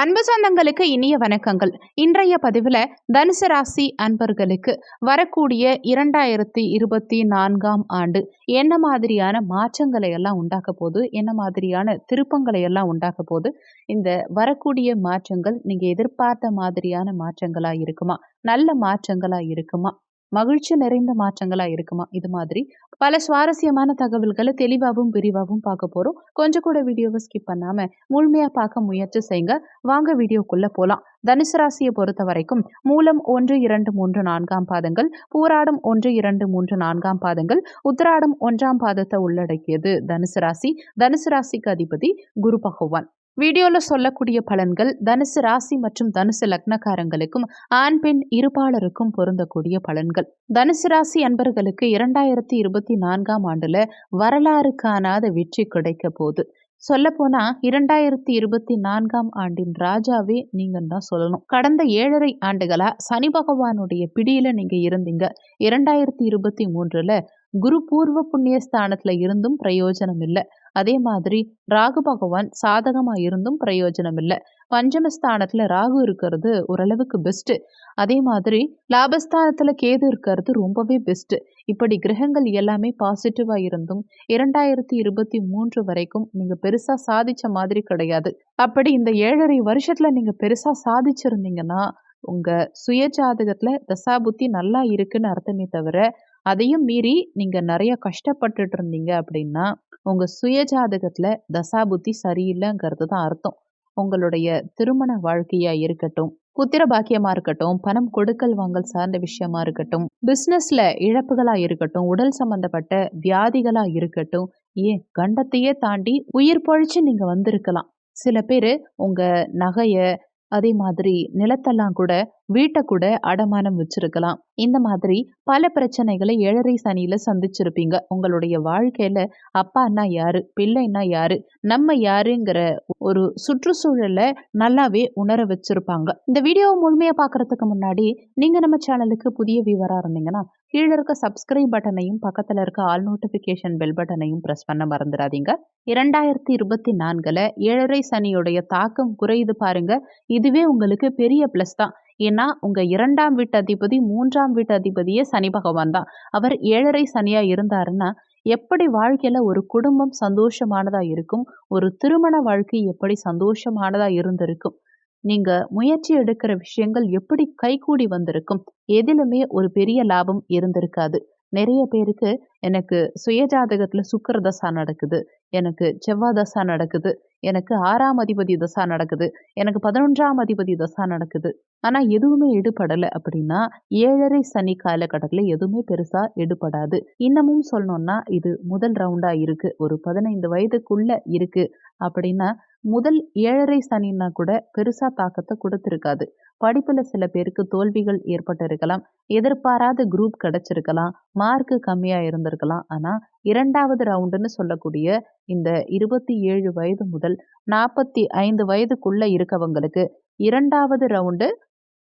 அன்பு சொந்தங்களுக்கு இனிய வணக்கங்கள். இன்றைய பதிவில் தனுசு ராசி அன்பர்களுக்கு வரக்கூடிய இரண்டாயிரத்தி இருபத்தி நான்காம் ஆண்டு என்ன மாதிரியான மாற்றங்களை எல்லாம் உண்டாக்க போது என்ன மாதிரியான திருப்பங்களை எல்லாம் உண்டாக்க போது இந்த வரக்கூடிய மாற்றங்கள் நீங்கள் எதிர்பார்த்த மாதிரியான மாற்றங்களாக இருக்குமா? நல்ல மாற்றங்களாக இருக்குமா? மகிழ்ச்சி நிறைந்த மாற்றங்களா இருக்குமா? இது மாதிரி. பல சுவாரஸ்யமான தகவல்களை தெளிவாகவும் விரிவாகவும் பார்க்க போறோம். கொஞ்சம் கூட வீடியோவை ஸ்கிப் பண்ணாம முழுமையா பார்க்க முயற்சி செய்யுங்க. வாங்க வீடியோக்குள்ள போலாம். தனுசு ராசியை பொறுத்த வரைக்கும் மூலம் ஒன்று இரண்டு மூன்று நான்காம் பாதங்கள் பூராடம் ஒன்று இரண்டு மூன்று நான்காம் பாதங்கள் உத்திராடம் ஒன்றாம் பாதத்தை உள்ளடக்கியது தனுசு ராசி. தனுசு ராசிக்கு அதிபதி குரு பகவான். வீடியோவில் சொல்லக்கூடிய பலன்கள் தனுசு ராசி மற்றும் தனுசு லக்னக்காரங்களுக்கும் ஆண் பெண் இருபாலருக்கும் பொருந்தக்கூடிய பலன்கள். தனுசு ராசி அன்பர்களுக்கு இரண்டாயிரத்தி இருபத்தி நான்காம் ஆண்டுல வரலாறு காணாத வெற்றி கிடைக்க போகுது. சொல்லப்போனா இரண்டாயிரத்தி இருபத்தி நான்காம் ஆண்டின் ராஜாவே நீங்கன்னு தான் சொல்லணும். கடந்த ஏழரை ஆண்டுகளா சனி பகவானுடைய பிடியில நீங்க இருந்தீங்க. இரண்டாயிரத்தி இருபத்தி மூன்றுல குரு பூர்வ புண்ணிய ஸ்தானத்துல இருந்தும் பிரயோஜனம் இல்லை அதே மாதிரி ராகு பகவான் சாதகமாக இருந்தும் பிரயோஜனம் இல்லை பஞ்சமஸ்தானத்தில் ராகு இருக்கிறது ஓரளவுக்கு பெஸ்ட்டு அதே மாதிரி லாபஸ்தானத்தில் கேது இருக்கிறது ரொம்பவே பெஸ்ட்டு இப்படி கிரகங்கள் எல்லாமே பாசிட்டிவாக இருந்தும் இரண்டாயிரத்தி இருபத்தி மூன்று வரைக்கும் நீங்கள் பெருசாக சாதித்த மாதிரி கிடையாது. அப்படி இந்த ஏழரை வருஷத்தில் நீங்கள் பெருசாக சாதிச்சிருந்தீங்கன்னா உங்கள் சுய ஜாதகத்தில் தசாபுத்தி நல்லா இருக்குன்னு அர்த்தமே தவிர அதையும் மீறி நீங்க நிறைய கஷ்டப்பட்டுட்டு இருந்தீங்க அப்படின்னா உங்க சுயஜாதகத்தில் தசாபுத்தி சரியில்லைங்கிறது தான் அர்த்தம். உங்களுடைய திருமண வாழ்க்கையா இருக்கட்டும் புத்திர பாக்கியமா இருக்கட்டும் பணம் கொடுக்கல் வாங்கல் சார்ந்த விஷயமா இருக்கட்டும் பிசினஸ்ல இழப்புகளா இருக்கட்டும் உடல் சம்பந்தப்பட்ட வியாதிகளா இருக்கட்டும் ஏன் கண்டத்தையே தாண்டி உயிர் பொழிச்சு நீங்க வந்திருக்கலாம். சில பேர் உங்க நகைய அதே மாதிரி நிலத்தெல்லாம் கூட வீட்டை கூட அடமானம் வச்சிருக்கலாம். இந்த மாதிரி பல பிரச்சனைகளை ஏழரை சனியில சந்திச்சிருப்பீங்க. உங்களுடைய வாழ்க்கையில அப்பான்னா யாரு? பிள்ளைன்னா யாரு? நம்ம யாருங்கிற ஒரு சுற்றுச்சூழலை நல்லாவே உணர வச்சிருப்பாங்க. இந்த வீடியோவை முழுமையா பாக்குறதுக்கு முன்னாடி நீங்க நம்ம சேனலுக்கு புதிய வியூவரா இருந்தீங்கன்னா கீழே இருக்க சப்ஸ்கிரைப் பட்டனையும் பக்கத்துல இருக்க ஆல் நோட்டிபிகேஷன் பெல் பட்டனையும் ப்ரெஸ் பண்ண மறந்துடாதீங்க. இரண்டாயிரத்தி இருபத்தி நான்குல ஏழரை சனியுடைய தாக்கம் குறையுது பாருங்க. இதுவே உங்களுக்கு பெரிய பிளஸ் தான். ஏன்னா உங்கள் இரண்டாம் வீட்டு அதிபதி மூன்றாம் வீட்டு அதிபதியே சனி பகவான் தான். அவர் ஏழரை சனியாக இருந்தாருன்னா எப்படி வாழ்க்கையில் ஒரு குடும்பம் சந்தோஷமானதாக இருக்கும்? ஒரு திருமண வாழ்க்கை எப்படி சந்தோஷமானதாக இருந்திருக்கும்? நீங்க முயற்சி எடுக்கிற விஷயங்கள் எப்படி கைகூடி வந்திருக்கும்? எதிலுமே ஒரு பெரிய லாபம் இருந்திருக்காது. நிறைய பேருக்கு எனக்கு சுயஜாதகத்துல சுக்கர தசா நடக்குது. எனக்கு செவ்வாய் தசா நடக்குது. எனக்கு ஆறாம் அதிபதி தசா நடக்குது. எனக்கு பதினொன்றாம் அதிபதி தசா நடக்குது. ஆனால் எதுவுமே எடுபடலை அப்படின்னா ஏழரை சனி காலகட்டத்தில் எதுவுமே பெருசாக எடுபடாது. இன்னமும் சொல்லணும்னா இது முதல் ரவுண்டாக இருக்குது ஒரு பதினைந்து வயதுக்குள்ளே இருக்குது அப்படின்னா முதல் ஏழரை சனின்னா கூட பெருசாக தாக்கத்தை கொடுத்துருக்காது. படிப்பில் சில பேருக்கு தோல்விகள் ஏற்பட்டிருக்கலாம். எதிர்பாராத குரூப் கிடைச்சிருக்கலாம். மார்க்கு கம்மியாக இருந்திருக்கலாம். ஆனால் இரண்டாவது ரவுண்டுன்னு சொல்லக்கூடிய இந்த இருபத்தி ஏழு வயது முதல் நாற்பத்தி ஐந்து வயதுக்குள்ள இருக்கவங்களுக்கு இரண்டாவது ரவுண்டு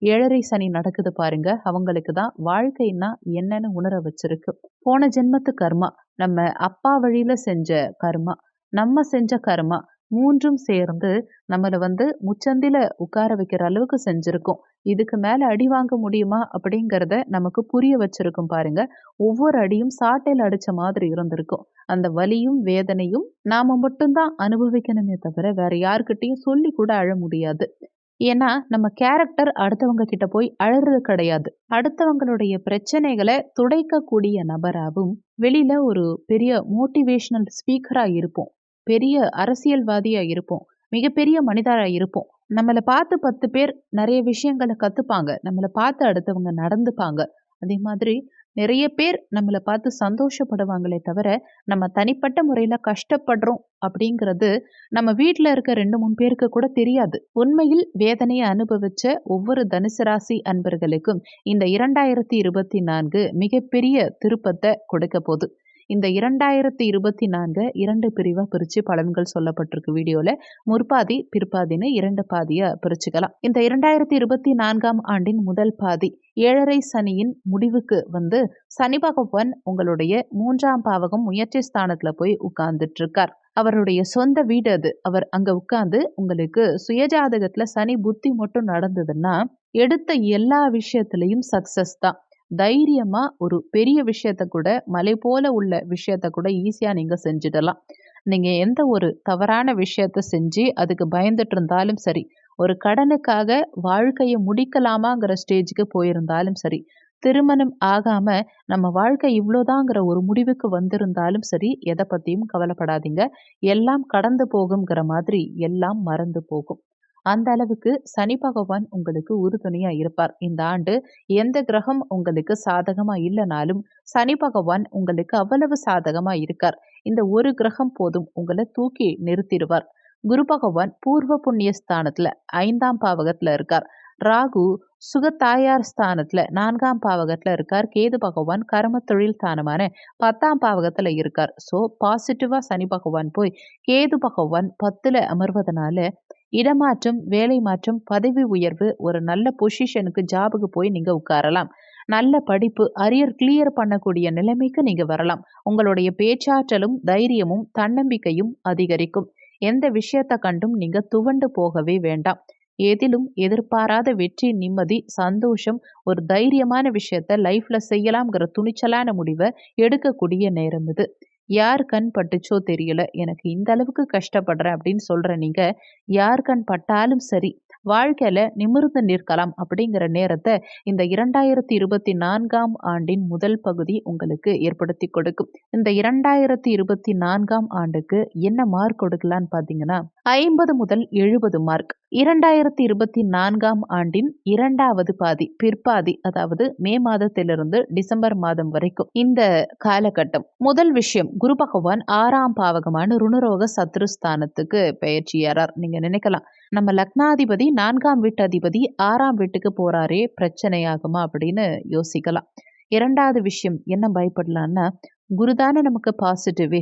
ஏழரை சனி நடக்குது பாருங்க. அவங்களுக்கு தான் வாழ்க்கைன்னா என்னன்னு உணர வச்சிருக்கு. போன ஜென்மத்து கர்மா. நம்ம அப்பா வழியில செஞ்ச கர்மா. நம்ம செஞ்ச கர்மா. மூன்றும் சேர்ந்து நம்மளை வந்து முச்சந்தில உட்கார வைக்கிற அளவுக்கு செஞ்சுருக்கோம். இதுக்கு மேலே அடி வாங்க முடியுமா அப்படிங்கிறத நமக்கு புரிய வச்சிருக்கும் பாருங்க. ஒவ்வொரு அடியும் சாட்டையில் அடித்த மாதிரி இருந்திருக்கும். அந்த வலியும் வேதனையும் நாம் மட்டும்தான் அனுபவிக்கணுமே தவிர வேற யாருக்கிட்டையும் சொல்லி கூட அழ முடியாது. ஏன்னா நம்ம கேரக்டர் அடுத்தவங்க கிட்ட போய் அழறது கிடையாது. அடுத்தவங்களுடைய பிரச்சனைகளை துடைக்கக்கூடிய நபராகவும் வெளியில ஒரு பெரிய மோட்டிவேஷனல் ஸ்பீக்கரா இருப்போம். பெரிய அரசியல்வாதியாக இருப்போம். மிகப்பெரிய மனிதராக இருப்போம். நம்மளை பார்த்து பத்து பேர் நிறைய விஷயங்களை கற்றுப்பாங்க நம்மளை பார்த்து அடுத்தவங்க நடந்துப்பாங்க. அதே மாதிரி நிறைய பேர் நம்மளை பார்த்து சந்தோஷப்படுவாங்களே தவிர நம்ம தனிப்பட்ட முறையில் கஷ்டப்படுறோம் அப்படிங்கிறது நம்ம வீட்டில் இருக்க ரெண்டு மூணு பேருக்கு கூட தெரியாது. உண்மையில் வேதனையை அனுபவிச்ச ஒவ்வொரு தனுசு ராசி அன்பர்களுக்கும் இந்த இரண்டாயிரத்தி இருபத்தி நான்கு மிகப்பெரிய திருப்பத்தை கொடுக்க போகுது. இந்த இரண்டாயிரத்தி இருபத்தி நான்கு இரண்டு பிரிவாக பிரித்து பலன்கள் சொல்லப்பட்டிருக்கு வீடியோவில் முற்பாதி பிற்பாதின்னு இரண்டு பாதியாக பிரிச்சுக்கலாம். இந்த இரண்டாயிரத்தி இருபத்தி நான்காம் ஆண்டின் முதல் பாதி ஏழரை சனியின் முடிவுக்கு வந்து சனி பகவான் உங்களுடைய மூன்றாம் பாவகம் முயற்சி ஸ்தானத்தில் போய் உட்கார்ந்துட்டு இருக்கார் அவருடைய சொந்த வீடு அது. அவர் அங்க உட்கார்ந்து உங்களுக்கு சுயஜாதகத்துல சனி புத்தி மட்டும் நடந்ததுன்னா எடுத்த எல்லா விஷயத்திலையும் சக்சஸ் தான். தைரியமாக ஒரு பெரிய விஷயத்த கூட மலை போல உள்ள விஷயத்த கூட ஈஸியாக நீங்கள் செஞ்சிடலாம். நீங்கள் எந்த ஒரு தவறான விஷயத்த செஞ்சு அதுக்கு பயந்துட்டு இருந்தாலும் சரி ஒரு கடனுக்காக வாழ்க்கையை முடிக்கலாமாங்கிற ஸ்டேஜுக்கு போயிருந்தாலும் சரி திருமணம் ஆகாமல் நம்ம வாழ்க்கை இவ்வளோதாங்கிற ஒரு முடிவுக்கு வந்திருந்தாலும் சரி எதை பற்றியும் கவலைப்படாதீங்க. எல்லாம் கடந்து போகுங்கிற மாதிரி எல்லாம் மறந்து போகும். அந்த அளவுக்கு சனி பகவான் உங்களுக்கு உறுதுணையா இருப்பார். இந்த ஆண்டு எந்த கிரகம் உங்களுக்கு சாதகமா இல்லைனாலும் சனி பகவான் உங்களுக்கு அவ்வளவு சாதகமா இருக்கார். இந்த ஒரு கிரகம் போதும் உங்களை தூக்கி நிறுத்திடுவார். குரு பகவான் பூர்வ புண்ணிய ஸ்தானத்துல ஐந்தாம் பாவகத்துல இருக்கார். ராகு சுகத்தாயார் ஸ்தானத்துல நான்காம் பாவகத்துல இருக்கார். கேது பகவான் கர்ம தொழில் ஸ்தானமான பத்தாம் பாவகத்துல இருக்கார். ஸோ பாசிட்டிவா சனி பகவான் போய் கேது பகவான் பத்துல அமர்வதனால இடமாற்றம் வேலை மாற்றம் பதவி உயர்வு ஒரு நல்ல பொசிஷனுக்கு ஜாபுக்கு போய் நீங்க உட்காரலாம். நல்ல படிப்பு அரியர் கிளியர் பண்ணக்கூடிய நிலைமைக்கு நீங்க வரலாம். உங்களுடைய பேச்சாற்றலும் தைரியமும் தன்னம்பிக்கையும் அதிகரிக்கும். எந்த விஷயத்தை கண்டும் நீங்க துவண்டு போகவே வேண்டாம். எதிலும் எதிர்பாராத வெற்றி நிம்மதி சந்தோஷம் ஒரு தைரியமான விஷயத்த லைஃப்ல செய்யலாம்ங்கிற துணிச்சலான முடிவை எடுக்கக்கூடிய நேரம் இது. யார் கண் பட்டுச்சோ தெரியல எனக்கு இந்த அளவுக்கு கஷ்டப்படுறேன் அப்படின்னு சொல்ற நீங்க யார் கண் பட்டாலும் சரி வாழ்க்கையில நிமிர்ந்து நிற்கலாம் அப்படிங்கிற நேரத்தை இந்த இரண்டாயிரத்தி இருபத்தி நான்காம் ஆண்டின் முதல் பகுதி உங்களுக்கு ஏற்படுத்தி கொடுக்கும். இந்த இரண்டாயிரத்தி இருபத்தி நான்காம் ஆண்டுக்கு என்ன மார்க் கொடுக்கலான்னு பார்த்தீங்கன்னா ஐம்பது முதல் எழுபது மார்க் இரண்டாயிரத்தி இருபத்தி நான்காம் ஆண்டின் இரண்டாவது பாதி பிற்பாதி அதாவது மே மாதத்திலிருந்து டிசம்பர் மாதம் வரைக்கும் இந்த காலகட்டம். முதல் விஷயம் குரு பகவான் ஆறாம் பாவகமான ருணரோக சத்ருஸ்தானத்துக்கு பெயர்ச்சியாரார் நீங்க நினைக்கலாம் நம்ம லக்னாதிபதி நான்காம் வீட்டு அதிபதி ஆறாம் வீட்டுக்கு போறாரே பிரச்சனையாகுமா அப்படின்னு யோசிக்கலாம். இரண்டாவது விஷயம் என்ன பயப்படலான்னா குருதான நமக்கு பாசிட்டிவே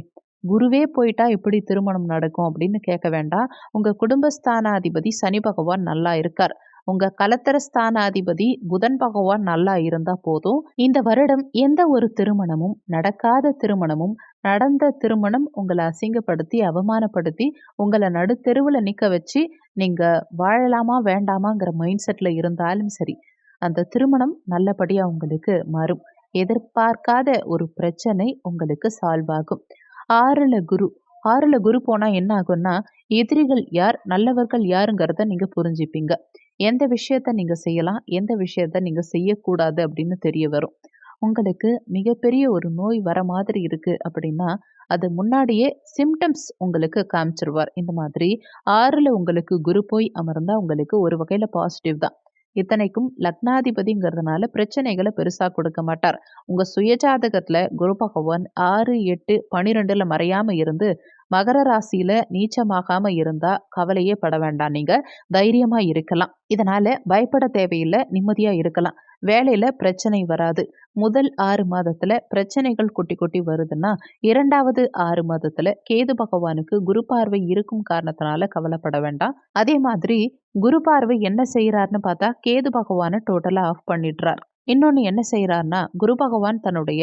குருவே போயிட்டா எப்படி திருமணம் நடக்கும் அப்படின்னு கேட்க வேண்டாம். உங்க குடும்பஸ்தானாதிபதி சனி பகவான் நல்லா இருக்கார். உங்க கலத்தர ஸ்தானாதிபதி புதன் பகவான் நல்லா இருந்தா போதும். இந்த வருடம் எந்த ஒரு திருமணமும் நடக்காத திருமணமும் நடந்த திருமணம் உங்களை அசிங்கப்படுத்தி அவமானப்படுத்தி உங்களை நடுத்தெருவில் நிற்க வச்சு நீங்க வாழலாமா வேண்டாமாங்கிற மைண்ட் செட்ல இருந்தாலும் சரி அந்த திருமணம் நல்லபடியாக உங்களுக்கு மாறும். எதிர்பார்க்காத ஒரு பிரச்சனை உங்களுக்கு சால்வ் ஆகும். ஆறுல குரு. ஆறுல குரு போனா என்ன ஆகும்னா எதிரிகள் யார் நல்லவர்கள் யாருங்கிறத நீங்க புரிஞ்சுப்பீங்க. எந்த விஷயத்த நீங்க செய்யலாம் எந்த விஷயத்த நீங்க செய்யக்கூடாது அப்படின்னு தெரிய வரும். உங்களுக்கு மிகப்பெரிய ஒரு நோய் வர மாதிரி இருக்கு அப்படின்னா அது முன்னாடியே சிம்டம்ஸ் உங்களுக்கு காமிச்சிருவார். இந்த மாதிரி ஆறுல உங்களுக்கு குரு போய் அமர்ந்தா உங்களுக்கு ஒரு வகையில பாசிட்டிவ் தான். இத்தனைக்கும் லக்னாதிபதிங்கிறதுனால பிரச்சனைகளை பெருசா கொடுக்க மாட்டார். உங்க சுயஜாதகத்துல குரு பகவான் ஆறு எட்டு பனிரெண்டுல மறையாம இருந்து மகர ராசியில நீச்சமாகாம இருந்தா கவலையே பட வேண்டாம். நீங்க தைரியமா இருக்கலாம். இதனால பயப்பட தேவையில்லை நிம்மதியா இருக்கலாம். வேலையில பிரச்சனை வராது. முதல் ஆறு மாதத்துல பிரச்சனைகள் குட்டி குட்டி வருதுன்னா இரண்டாவது ஆறு மாதத்துல கேது பகவானுக்கு குரு பார்வை இருக்கும் காரணத்தினால கவலைப்பட வேண்டாம். அதே மாதிரி குரு பார்வை என்ன செய்யறாருன்னு பார்த்தா கேது பகவானை டோட்டலா ஆஃப் பண்ணிடுறார். இன்னொன்று என்ன செய்கிறாருன்னா குரு பகவான் தன்னுடைய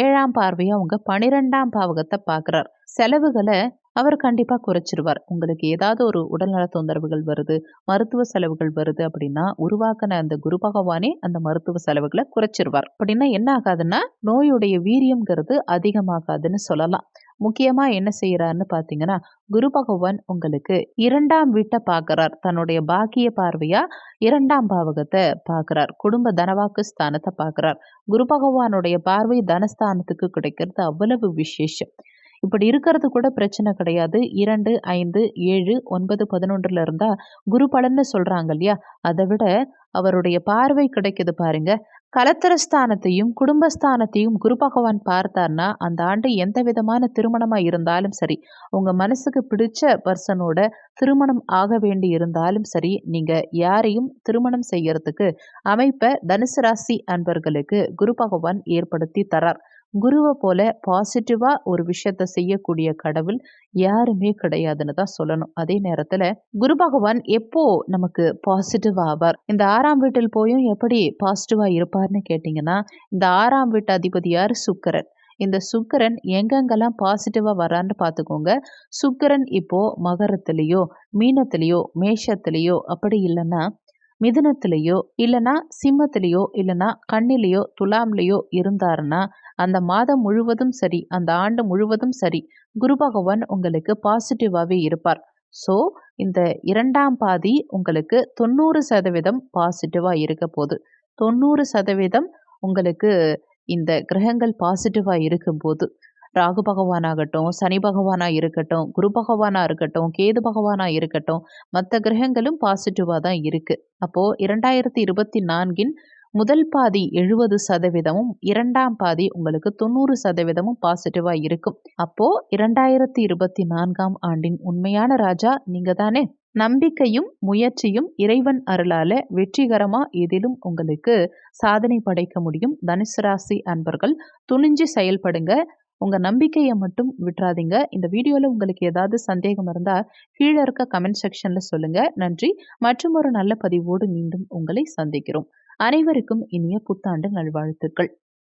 ஏழாம் பார்வையை அவங்க பனிரெண்டாம் பாவகத்தை பார்க்குறார். செலவுகளை அவர் கண்டிப்பாக குறைச்சிருவார். உங்களுக்கு ஏதாவது ஒரு உடல்நல தொந்தரவுகள் வருது மருத்துவ செலவுகள் வருது அப்படின்னா உருவாக்கின அந்த குரு பகவானே அந்த மருத்துவ செலவுகளை குறைச்சிருவார். அப்படின்னா என்ன ஆகாதுன்னா நோயுடைய வீரியம்ங்கிறது அதிகமாகாதுன்னு சொல்லலாம். முக்கியமாக என்ன செய்கிறாருன்னு பார்த்தீங்கன்னா குரு பகவான் உங்களுக்கு இரண்டாம் வீட்டை பார்க்குறார் தன்னுடைய பாக்கிய பார்வையா இரண்டாம் பாவகத்தை பார்க்குறார் குடும்ப தனவாக்கு ஸ்தானத்தை பார்க்குறார் குரு பகவானுடைய பார்வை தனஸ்தானத்துக்கு கிடைக்கிறது. அவ்வளவு விசேஷம். இப்படி இருக்கிறது கூட பிரச்சனை கிடையாது. இரண்டு ஐந்து ஏழு ஒன்பது பதினொன்றுல இருந்தா குரு பலன்னு சொல்றாங்க இல்லையா? அதை விட அவருடைய பார்வை கிடைக்குது பாருங்க. கலத்திரஸ்தானத்தையும் குடும்பஸ்தானத்தையும் குரு பகவான் பார்த்தார்னா அந்த ஆண்டு எந்த விதமான திருமணமாக இருந்தாலும் சரி உங்கள் மனசுக்கு பிடிச்ச பர்சனோட திருமணம் ஆக வேண்டி இருந்தாலும் சரி நீங்கள் யாரையும் திருமணம் செய்யறதுக்கு அமைப்பை தனுசு ராசி அன்பர்களுக்கு குரு பகவான் ஏற்படுத்தி தரார். குருவை போல பாசிட்டிவா ஒரு விஷயத்த செய்யக்கூடிய கடவுள் யாருமே கிடையாதுன்னு தான் சொல்லணும். அதே நேரத்துல குரு பகவான் எப்போ நமக்கு பாசிட்டிவ் ஆவார்? இந்த ஆறாம் வீட்டில் போயும் எப்படி பாசிட்டிவா இருப்பார்னு கேட்டிங்கன்னா இந்த ஆறாம் வீட்டு அதிபதி யார் சுக்கரன். இந்த சுக்கரன் எங்கெங்கெல்லாம் பாசிட்டிவாக வரான்னு பார்த்துக்கோங்க. சுக்கரன் இப்போது மகரத்துலேயோ மீனத்துலேயோ மேஷத்துலேயோ அப்படி இல்லைன்னா மிதுனத்திலேயோ இல்லைனா சிம்மத்திலேயோ இல்லைனா கண்ணிலேயோ துலாம்லேயோ இருந்தாருன்னா அந்த மாதம் முழுவதும் சரி அந்த ஆண்டு முழுவதும் சரி குரு பகவான் உங்களுக்கு பாசிட்டிவாகவே இருப்பார். ஸோ இந்த இரண்டாம் பாதி உங்களுக்கு தொண்ணூறு சதவீதம் பாசிட்டிவாக இருக்க போகுது. தொண்ணூறு சதவீதம் உங்களுக்கு இந்த கிரகங்கள் பாசிட்டிவாக இருக்கும்போது ராகு பகவானாகட்டும் சனி பகவானாக இருக்கட்டும் குரு பகவானாக இருக்கட்டும் கேது பகவானாக இருக்கட்டும் மற்ற கிரகங்களும் பாசிட்டிவாக தான் இருக்குது அப்போது இரண்டாயிரத்தி இருபத்தி நான்கின் முதல் பாதி எழுபது சதவீதமும் இரண்டாம் பாதி உங்களுக்கு தொண்ணூறு சதவீதமும் பாசிட்டிவாக இருக்கும். அப்போது இரண்டாயிரத்தி இருபத்தி நான்காம் ஆண்டின் உண்மையான ராஜா நீங்கள் தானே. நம்பிக்கையும் முயற்சியும் இறைவன் அருளால வெற்றிகரமா எதிலும் உங்களுக்கு சாதனை படைக்க முடியும். தனுசு ராசி அன்பர்கள் துணிஞ்சு செயல்படுங்க. உங்கள் நம்பிக்கையை மட்டும் விட்டுறாதீங்க. இந்த வீடியோவில் உங்களுக்கு ஏதாவது சந்தேகம் இருந்தால் கீழே இருக்க கமெண்ட் செக்ஷனில் சொல்லுங்கள் நன்றி. மற்றும் ஒரு நல்ல பதிவோடு மீண்டும் உங்களை சந்திக்கிறோம். அனைவருக்கும் இனிய புத்தாண்டு நல்வாழ்த்துக்கள்.